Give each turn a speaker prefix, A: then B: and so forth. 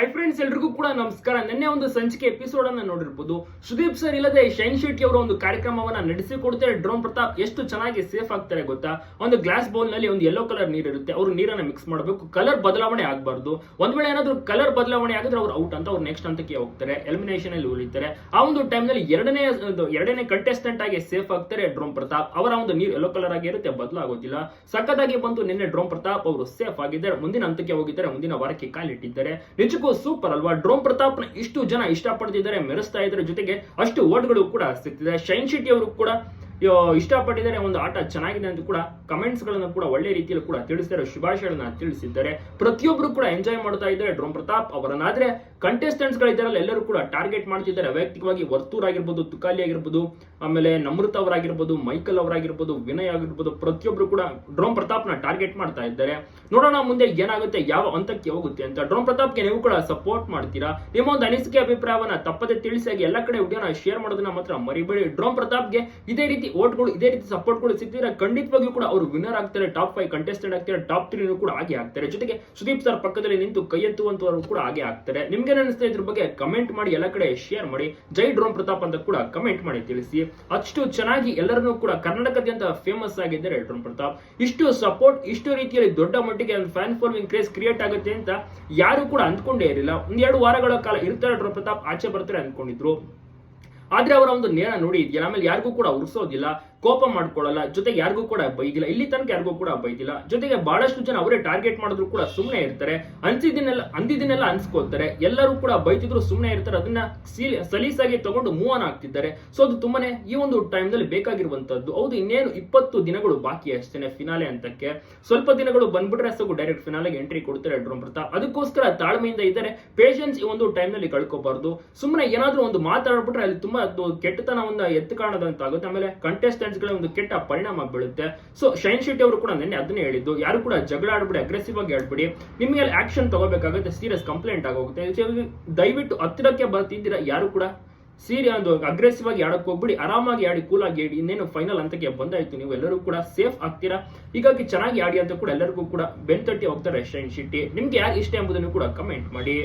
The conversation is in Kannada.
A: ಹೈ ಫ್ರೆಂಡ್ಸ್ ಎಲ್ರಿಗೂ ಕೂಡ ನಮಸ್ಕಾರ. ನಿನ್ನೆ ಒಂದು ಸಂಚಿಕೆ ಎಪಿಸೋಡ್ ಅನ್ನ ನೋಡಿರ್ಬೋದು. ಸುದೀಪ್ ಸರ್ ಇಲ್ಲದೆ ಶೈನ್ ಶೆಟ್ಟಿ ಅವರ ಒಂದು ಕಾರ್ಯಕ್ರಮವನ್ನ ನಡೆಸಿಕೊಡ್ತಾರೆ. ಡ್ರೋನ್ ಪ್ರತಾಪ್ ಎಷ್ಟು ಚೆನ್ನಾಗಿ ಸೇಫ್ ಆಗ್ತಾರೆ ಗೊತ್ತಾ? ಒಂದು ಗ್ಲಾಸ್ ಬೌಲ್ನಲ್ಲಿ ಒಂದು ಯೆಲ್ಲೋ ಕಲರ್ ನೀರು ಇರುತ್ತೆ. ಅವರು ನೀರನ್ನ ಮಿಕ್ಸ್ ಮಾಡಬೇಕು. ಕಲರ್ ಬದಲಾವಣೆ ಆಗಬಾರ್ದು. ಒಂದ್ ವೇಳೆ ಏನಾದ್ರು ಕಲರ್ ಬದಲಾವಣೆ ಆಗಿದ್ರೆ ಅವ್ರು ಔಟ್ ಅಂತ ಅವ್ರು ನೆಕ್ಸ್ಟ್ ಹಂತಕ್ಕೆ ಹೋಗ್ತಾರೆ. ಎಲಿಮಿನೇಷನ್ ಅಲ್ಲಿ ಉಳಿತಾರೆ. ಆ ಒಂದು ಟೈಮ್ನಲ್ಲಿ ಎರಡನೇ ಎರಡನೇ ಕಂಟೆಸ್ಟೆಂಟ್ ಆಗಿ ಸೇಫ್ ಆಗ್ತಾರೆ ಡ್ರೋನ್ ಪ್ರತಾಪ್. ಅವರ ಒಂದು ನೀರು ಯೆಲ್ಲೋ ಕಲರ್ ಆಗಿರುತ್ತೆ ಬದಲಾಗೋದಿಲ್ಲ. ಸಖತ್ತಾಗಿ ಬಂದು ನಿನ್ನೆ ಡ್ರೋನ್ ಪ್ರತಾಪ್ ಅವರು ಸೇಫ್ ಆಗಿದ್ದಾರೆ. ಮುಂದಿನ ಹಂತಕ್ಕೆ ಹೋಗಿದ್ದಾರೆ. ಮುಂದಿನ ವಾರಕ್ಕೆ ಕಾಲಿಟ್ಟಿದ್ದಾರೆ. ನಿಜಕ್ಕೂ ಸೂಪರ್ ಅಲ್ವಾ? ಡ್ರೋನ್ ಪ್ರತಾಪ್ನ ಇಷ್ಟು ಜನ ಇಷ್ಟಪಡ್ತಿದ್ದಾರೆ, ಮೆರೆಸ್ತಾ ಇದ್ದಾರೆ ಜೊತೆಗೆ ಅಷ್ಟು ಓಟ್ಗಳು ಕೂಡ ಸಿಗ್ತಿದೆ. ಶೈನ್ ಶೆಟ್ಟಿ ಅವರು ಕೂಡ ಇಷ್ಟಪಟ್ಟಿದ್ದಾರೆ ಒಂದು ಆಟ ಚೆನ್ನಾಗಿದೆ ಅಂತ ಕೂಡ ಕಮೆಂಟ್ಸ್ ಗಳನ್ನ ಕೂಡ ಒಳ್ಳೆ ರೀತಿಯಲ್ಲಿ ಕೂಡ ತಿಳಿಸಿದ್ದಾರೆ ಶುಭಾಶಯಗಳನ್ನ ತಿಳಿಸಿದ್ದಾರೆ. ಪ್ರತಿಯೊಬ್ಬರು ಕೂಡ ಎಂಜಾಯ್ ಮಾಡ್ತಾ ಇದ್ದಾರೆ. ಡ್ರೋಮ್ ಪ್ರತಾಪ್ ಅವರನ್ನಾದ್ರೆ ಕಂಟೆಸ್ಟೆಂಟ್ಸ್ ಗಳಿದ್ದಾರಲ್ಲ ಎಲ್ಲರೂ ಕೂಡ ಟಾರ್ಗೆಟ್ ಮಾಡ್ತಿದ್ದಾರೆ. ವೈಯಕ್ತಿಕವಾಗಿ ವರ್ತೂರ್ ಆಗಿರ್ಬೋದು, ತುಕಾಲಿ ಆಗಿರ್ಬೋದು, ಆಮೇಲೆ ನಮೃತ ಅವರಾಗಿರ್ಬೋದು, ಮೈಕಲ್ ಅವರಾಗಿರ್ಬೋದು, ವಿನಯ್ ಆಗಿರ್ಬೋದು, ಪ್ರತಿಯೊಬ್ರು ಕೂಡ ಡ್ರೋನ್ ಪ್ರತಾಪ್ನ ಟಾರ್ಗೆಟ್ ಮಾಡ್ತಾ ಇದ್ದಾರೆ. ನೋಡೋಣ ಮುಂದೆ ಏನಾಗುತ್ತೆ, ಯಾವ ಹಂತಕ್ಕೆ ಹೋಗುತ್ತೆ ಅಂತ. ಡ್ರೋನ್ ಪ್ರತಾಪ್ಗೆ ನೀವು ಕೂಡ ಸಪೋರ್ಟ್ ಮಾಡ್ತೀರಾ? ನಿಮ್ಮ ಒಂದು ಅನಿಸಿಕೆ, ಅಭಿಪ್ರಾಯವನ್ನ ತಪ್ಪದೆ ತಿಳಿಸಿ ಎಲ್ಲ ಕಡೆ ವಿಡಿಯೋನ ಶೇರ್ ಮಾಡೋದನ್ನ ಮಾತ್ರ ಮರಿಬೇಡಿ. ಡ್ರೋನ್ ಪ್ರತಾಪ್ಗೆ ಇದೇ ರೀತಿ ಓಟ್ಗಳು ಇದೇ ರೀತಿ ಸಪೋರ್ಟ್ಗಳು ಸಿಗ್ತಿದ್ರೆ ಖಂಡಿತವಾಗಿಯೂ ಕೂಡ ಅವರು ವಿನ್ನರ್ ಆಗ್ತಾರೆ ಟಾಪ್ ಫೈವ್ ಕಂಟೆಸ್ಟೆಂಟ್ ಆಗ್ತಾರೆ ಟಾಪ್ ತ್ರೀ ಕೂಡ ಹಾಗೆ ಆಗ್ತಾರೆ. ಜೊತೆಗೆ ಸುದೀಪ್ ಸರ್ ಪಕ್ಕದಲ್ಲಿ ನಿಂತು ಕೈ ಎತ್ತುವಂತವರು ಕೂಡ ಹಾಗೆ ಆಗ್ತಾರೆ. ನಿಮ್ಗೆ ಅನಿಸ್ತಾ ಇದ್ರ ಬಗ್ಗೆ ಕಮೆಂಟ್ ಮಾಡಿ, ಎಲ್ಲ ಕಡೆ ಶೇರ್ ಮಾಡಿ. ಜೈ ಡ್ರೋನ್ ಪ್ರತಾಪ್ ಅಂತ ಕೂಡ ಕಮೆಂಟ್ ಮಾಡಿ ತಿಳಿಸಿ. ಅಷ್ಟು ಚೆನ್ನಾಗಿ ಎಲ್ಲರನ್ನೂ ಕೂಡ ಕರ್ನಾಟಕದಂತ ಫೇಮಸ್ ಆಗಿದ್ದಾರೆ ಡ್ರೋನ್ ಪ್ರತಾಪ್. ಇಷ್ಟು ಸಪೋರ್ಟ್ ಇಷ್ಟು ರೀತಿಯಲ್ಲಿ ದೊಡ್ಡ ಮಟ್ಟಿಗೆ ಫ್ಯಾನ್ ಫಾಲೋವಿಂಗ್ ಕ್ರೇಸ್ ಕ್ರಿಯೇಟ್ ಆಗುತ್ತೆ ಅಂತ ಯಾರು ಕೂಡ ಅಂದ್ಕೊಂಡೇ ಇರಲಿಲ್ಲ. ಒಂದೆರಡು ವಾರಗಳ ಕಾಲ ಇರ್ತಾರೆ ಡ್ರೋನ್ ಪ್ರತಾಪ್, ಆಚೆ ಬರ್ತಾರೆ ಅನ್ಕೊಂಡಿದ್ರು ಆದ್ರೆ ಅವರ ಒಂದು ನೇರ ನೋಡಿ ಇದೆಯಲ್ಲ, ಆಮೇಲೆ ಯಾರಿಗೂ ಕೂಡ ಉರ್ಸೋದಿಲ್ಲ, ಕೋಪ ಮಾಡ್ಕೊಳ್ಳಲ್ಲ, ಜೊತೆಗೆ ಯಾರಿಗೂ ಕೂಡ ಬೈದಿಲ್ಲ. ಇಲ್ಲಿ ತನಕ ಯಾರಿಗೂ ಕೂಡ ಬೈದಿಲ್ಲ. ಜೊತೆಗೆ ಬಹಳಷ್ಟು ಜನ ಅವರೇ ಟಾರ್ಗೆಟ್ ಮಾಡಿದ್ರು ಕೂಡ ಸುಮ್ಮನೆ ಇರ್ತಾರೆ. ಅನ್ಸಿದ್ದನ್ನೆಲ್ಲ ಅಂದಿದ್ದನ್ನೆಲ್ಲ ಅನ್ಸ್ಕೋತಾರೆ ಎಲ್ಲರೂ ಕೂಡ ಬೈತಿದ್ರು ಸುಮ್ಮನೆ ಇರ್ತಾರೆ. ಅದನ್ನ ಸೀಲ್- ಸಲೀಸಾಗಿ ತಗೊಂಡು ಮೂವ್ ಆನ್ ಆಗ್ತಿದ್ದಾರೆ. ಸೊ ಅದು ತುಂಬಾನೇ ಈ ಒಂದು ಟೈಮ್ ದಲ್ಲಿ ಬೇಕಾಗಿರುವಂತದ್ದು. ಹೌದು, ಇನ್ನೇನು ಇಪ್ಪತ್ತು ದಿನಗಳು ಬಾಕಿ ಅಷ್ಟೇನೆ ಫಿನಾಲೆ ಅಂತಕ್ಕೆ ಸ್ವಲ್ಪ ದಿನಗಳು ಬಂದ್ಬಿಟ್ರೆ ಸಾಕು ಡೈರೆಕ್ಟ್ ಫಿನಾಲೆಗೆ ಎಂಟ್ರಿ ಕೊಡ್ತಾರೆ ಡ್ರೋಮೃತ ಅದಕ್ಕೋಸ್ಕರ ತಾಳ್ಮೆಯಿಂದ ಇದ್ದಾರೆ. ಪೇಷನ್ಸ್ ಈ ಒಂದು ಟೈಮ್ನಲ್ಲಿ ಕಳ್ಕೋಬಾರ್ದು. ಸುಮ್ಮನೆ ಏನಾದ್ರೂ ಒಂದು ಮಾತಾಡ್ಬಿಟ್ರೆ ಅಲ್ಲಿ ತುಂಬಾ ಅದು ಕೆಟ್ಟತನವನ್ನ ಎತ್ತು ಕಾಣದಂತ ಆಗುತ್ತೆ ಆಮೇಲೆ ಕಂಟೆಸ್ಟೆಂಟ್ಸ್ಗಳ ಒಂದು ಕೆಟ್ಟ ಪರಿಣಾಮ ಬೀಳುತ್ತೆ. ಸೊ ಶೈನ್ ಶೆಟ್ಟಿ ಅವರು ಕೂಡ ನಿನ್ನೆ ಅದನ್ನೇ ಹೇಳಿದ್ದು. ಯಾರು ಕೂಡ ಜಗಳ ಆಡ್ಬಿಡಿ ಅಗ್ರೆಸಿವ್ ಆಗಿ ಆಡ್ಬಿಡಿ. ನಿಮಗೆ ಆಕ್ಷನ್ ತಗೋಬೇಕಾಗುತ್ತೆ ಸೀರಿಯಸ್ ಕಂಪ್ಲೇಂಟ್ ಆಗೋಗುತ್ತೆ. ದಯವಿಟ್ಟು ಹತ್ತಿರಕ್ಕೆ ಬರ್ತಿದ್ದೀರಾ ಯಾರು ಕೂಡ ಸೀರಿ, ಒಂದು ಅಗ್ರೆಸಿವ್ ಆಗಿ ಆಡಕ್ ಹೋಗ್ಬಿಡಿ, ಆರಾಮಾಗಿ ಆಡಿ ಕೂಲ್ ಆಗಿ ಆಡಿ, ಇನ್ನೇನು ಫೈನಲ್ ಹಂತಕ್ಕೆ ಬಂದಾಯ್ತು ನೀವು. ಎಲ್ಲರೂ ಕೂಡ ಸೇಫ್ ಆಗ್ತೀರಾ? ಹೀಗಾಗಿ ಚೆನ್ನಾಗಿ ಆಡಿ ಅಂತ ಕೂಡ ಎಲ್ಲರಿಗೂ ಕೂಡ ಬೆನ್ ತಟ್ಟಿ ಹೋಗ್ತಾರೆ ಶೈನ್ ಶೆಟ್ಟಿ ನಿಮ್ಗೆ ಯಾರು ಇಷ್ಟ ಎಂಬುದನ್ನು ಕೂಡ ಕಮೆಂಟ್ ಮಾಡಿ.